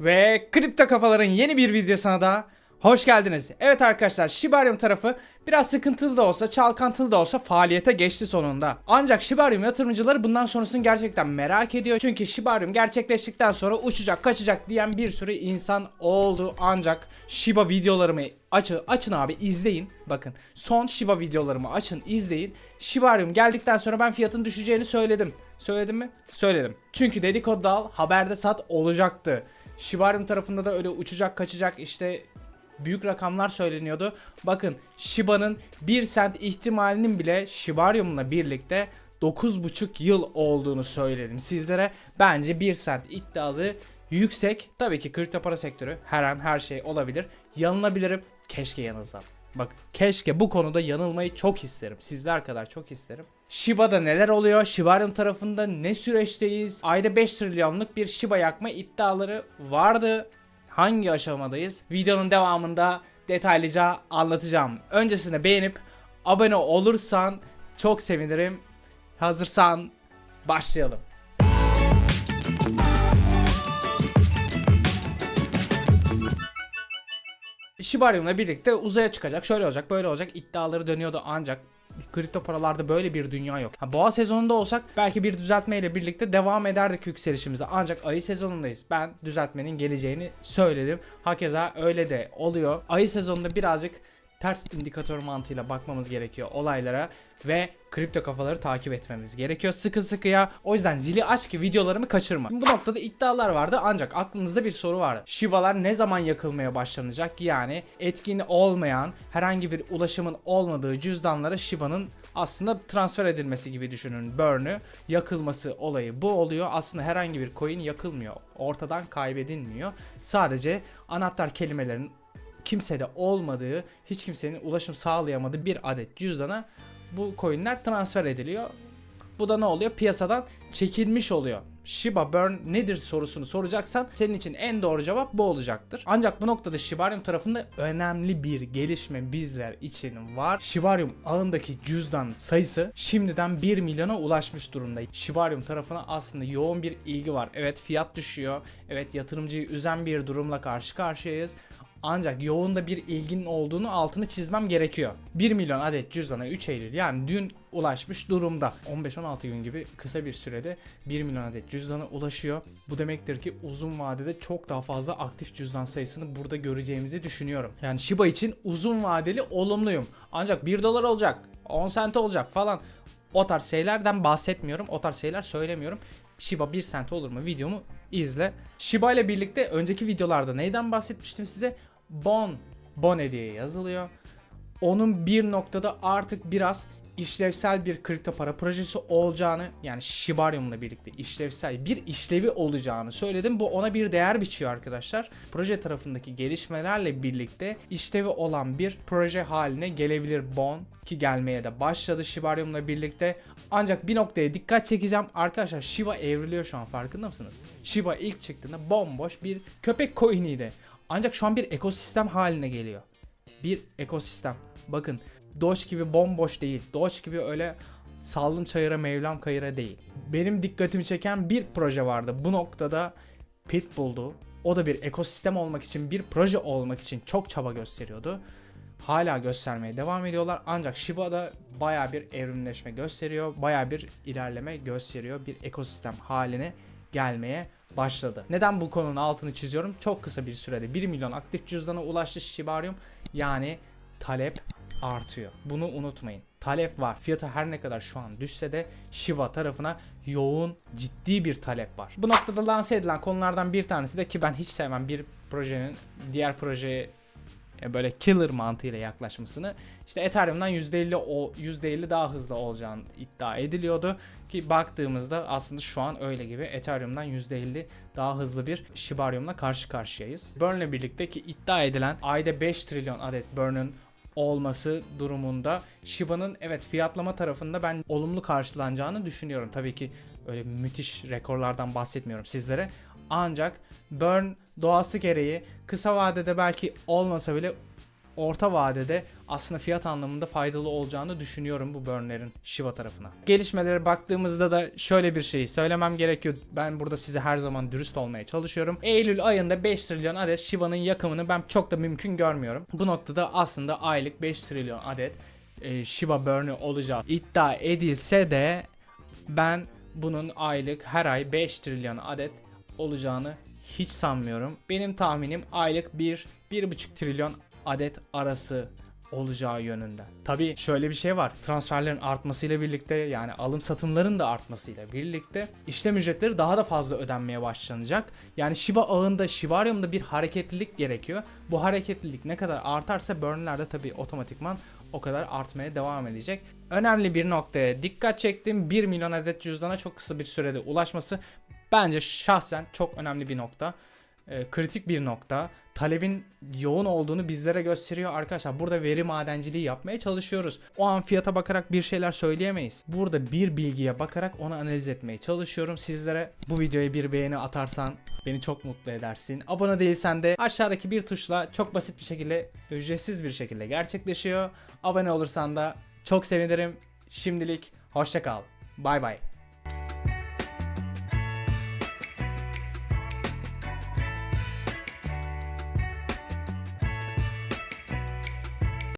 Ve Kripto Kafaların yeni bir videosuna da hoş geldiniz. Evet arkadaşlar Shibarium tarafı biraz sıkıntılı da olsa çalkantılı da olsa faaliyete geçti sonunda. Ancak Shibarium yatırımcıları bundan sonrasını gerçekten merak ediyor. Çünkü Shibarium gerçekleştikten sonra uçacak kaçacak diyen bir sürü insan oldu. Ancak Shiba videolarımı açın, açın abi izleyin. Bakın son Shiba videolarımı açın izleyin. Shibarium geldikten sonra ben fiyatın düşeceğini söyledim. Söyledim mi? Söyledim. Çünkü dedikodu al haberde sat olacaktı. Shibarium tarafında da öyle uçacak kaçacak işte büyük rakamlar söyleniyordu. Bakın Shiba'nın 1 sent ihtimalinin bile Shibarium'la birlikte 9,5 yıl olduğunu söyledim sizlere. Bence 1 sent iddialı yüksek. Tabii ki kripto para sektörü her an her şey olabilir. Yanılabilirim. Keşke yanılsam. Bak keşke bu konuda yanılmayı çok isterim. Sizler kadar çok isterim. Shiba'da neler oluyor? Shibarium tarafında ne süreçteyiz? Ayda 5 trilyonluk bir Shiba yakma iddiaları vardı. Hangi aşamadayız? Videonun devamında detaylıca anlatacağım. Öncesinde beğenip abone olursan çok sevinirim. Hazırsan başlayalım. Shibarium'la birlikte uzaya çıkacak. Şöyle olacak, böyle olacak iddiaları dönüyordu ancak kripto paralarda böyle bir dünya yok. Ha, boğa sezonunda olsak belki bir düzeltmeyle birlikte devam ederdik yükselişimize. Ancak ayı sezonundayız. Ben düzeltmenin geleceğini söyledim. Hakeza öyle de oluyor. Ayı sezonunda birazcık ters indikatör mantığıyla bakmamız gerekiyor olaylara ve kripto kafaları takip etmemiz gerekiyor sıkı sıkıya. O yüzden zili aç ki videolarımı kaçırma. Bu noktada iddialar vardı ancak aklınızda bir soru vardı. Shiva'lar ne zaman yakılmaya başlanacak? Yani etkin olmayan, herhangi bir ulaşımın olmadığı cüzdanlara Shiba'nın aslında transfer edilmesi gibi düşünün. Burn'ü yakılması olayı bu oluyor. Aslında herhangi bir coin yakılmıyor. Ortadan kaybedilmiyor. Sadece anahtar kelimelerin kimsede olmadığı, hiç kimsenin ulaşım sağlayamadığı bir adet cüzdana bu coinler transfer ediliyor. Bu da ne oluyor? Piyasadan çekilmiş oluyor. Shiba Burn nedir sorusunu soracaksan senin için en doğru cevap bu olacaktır. Ancak bu noktada Shibarium tarafında önemli bir gelişme bizler için var. Shibarium ağındaki cüzdan sayısı şimdiden 1 milyona ulaşmış durumda. Shibarium tarafına aslında yoğun bir ilgi var. Evet fiyat düşüyor. Evet yatırımcıyı üzen bir durumla karşı karşıyayız. Ancak yoğun da bir ilginin olduğunu altını çizmem gerekiyor. 1 milyon adet cüzdana 3 Eylül yani dün ulaşmış durumda. 15-16 gün gibi kısa bir sürede 1 milyon adet cüzdana ulaşıyor. Bu demektir ki uzun vadede çok daha fazla aktif cüzdan sayısını burada göreceğimizi düşünüyorum. Yani Shiba için uzun vadeli olumluyum. Ancak 1 dolar olacak, 10 sent olacak falan. O tarz şeylerden bahsetmiyorum. O tarz şeyler söylemiyorum. Shiba 1 sent olur mu videomu izle. Shiba ile birlikte önceki videolarda neyden bahsetmiştim size? Bon, Bone diye yazılıyor. Onun bir noktada artık biraz işlevsel bir kripto para projesi olacağını yani Shibarium'la birlikte işlevsel bir işlevi olacağını söyledim. Bu ona bir değer biçiyor arkadaşlar. Proje tarafındaki gelişmelerle birlikte işlevi olan bir proje haline gelebilir Bon ki gelmeye de başladı Shibarium'la birlikte. Ancak bir noktaya dikkat çekeceğim. Arkadaşlar Shiba evriliyor şu an farkında mısınız? Shiba ilk çıktığında bomboş bir köpek coin'iydi. Ancak şu an bir ekosistem haline geliyor. Bir ekosistem. Bakın Doge gibi bomboş değil. Doge gibi öyle saldım çayıra mevlam kayıra değil. Benim dikkatimi çeken bir proje vardı. Bu noktada Pitbull'du. O da bir ekosistem olmak için, bir proje olmak için çok çaba gösteriyordu. Hala göstermeye devam ediyorlar. Ancak Shiba da baya bir evrimleşme gösteriyor. Baya bir ilerleme gösteriyor. Bir ekosistem haline gelmeye başladı. Neden bu konunun altını çiziyorum? Çok kısa bir sürede 1 milyon aktif cüzdana ulaştı Shibarium. Yani talep artıyor. Bunu unutmayın. Talep var. Fiyatı her ne kadar şu an düşse de Shiba tarafına yoğun ciddi bir talep var. Bu noktada lanse edilen konulardan bir tanesi de ki ben hiç sevmem bir projenin diğer projeye böyle killer mantığıyla yaklaşmasını işte Ethereum'dan %50 o %50 daha hızlı olacağını iddia ediliyordu ki baktığımızda aslında şu an öyle gibi Ethereum'dan %50 daha hızlı bir Shibarium'la karşı karşıyayız. Burn'le birlikte ki iddia edilen ayda 5 trilyon adet Burn'un olması durumunda Shiba'nın evet fiyatlama tarafında ben olumlu karşılanacağını düşünüyorum. Tabii ki öyle müthiş rekorlardan bahsetmiyorum sizlere. Ancak burn doğası gereği kısa vadede belki olmasa bile orta vadede aslında fiyat anlamında faydalı olacağını düşünüyorum bu burn'lerin Shiba tarafına. Gelişmelere baktığımızda da şöyle bir şey söylemem gerekiyor. Ben burada size her zaman dürüst olmaya çalışıyorum. Eylül ayında 5 trilyon adet Shiba'nın yakımını ben çok da mümkün görmüyorum. Bu noktada aslında aylık 5 trilyon adet e, Shiba burn'ü olacağı iddia edilse de ben bunun aylık her ay 5 trilyon adet olacağını hiç sanmıyorum. Benim tahminim aylık 1-1,5 trilyon adet arası olacağı yönünde. Tabii şöyle bir şey var. Transferlerin artmasıyla birlikte yani alım satımların da artmasıyla birlikte işlem ücretleri daha da fazla ödenmeye başlanacak. Yani Shiba ağında, Shibarium'da bir hareketlilik gerekiyor. Bu hareketlilik ne kadar artarsa burn'lerde tabii otomatikman o kadar artmaya devam edecek. Önemli bir noktaya dikkat çektim. 1 milyon adet cüzdana çok kısa bir sürede ulaşması bence şahsen çok önemli bir nokta. Ee, kritik bir nokta. Talebin yoğun olduğunu bizlere gösteriyor arkadaşlar. Burada veri madenciliği yapmaya çalışıyoruz. O an fiyata bakarak bir şeyler söyleyemeyiz. Burada bir bilgiye bakarak onu analiz etmeye çalışıyorum sizlere. Bu videoya bir beğeni atarsan beni çok mutlu edersin. Abone değilsen de aşağıdaki bir tuşla çok basit bir şekilde ücretsiz bir şekilde gerçekleşiyor. Abone olursan da çok sevinirim. Şimdilik hoşça kal. Bay bay.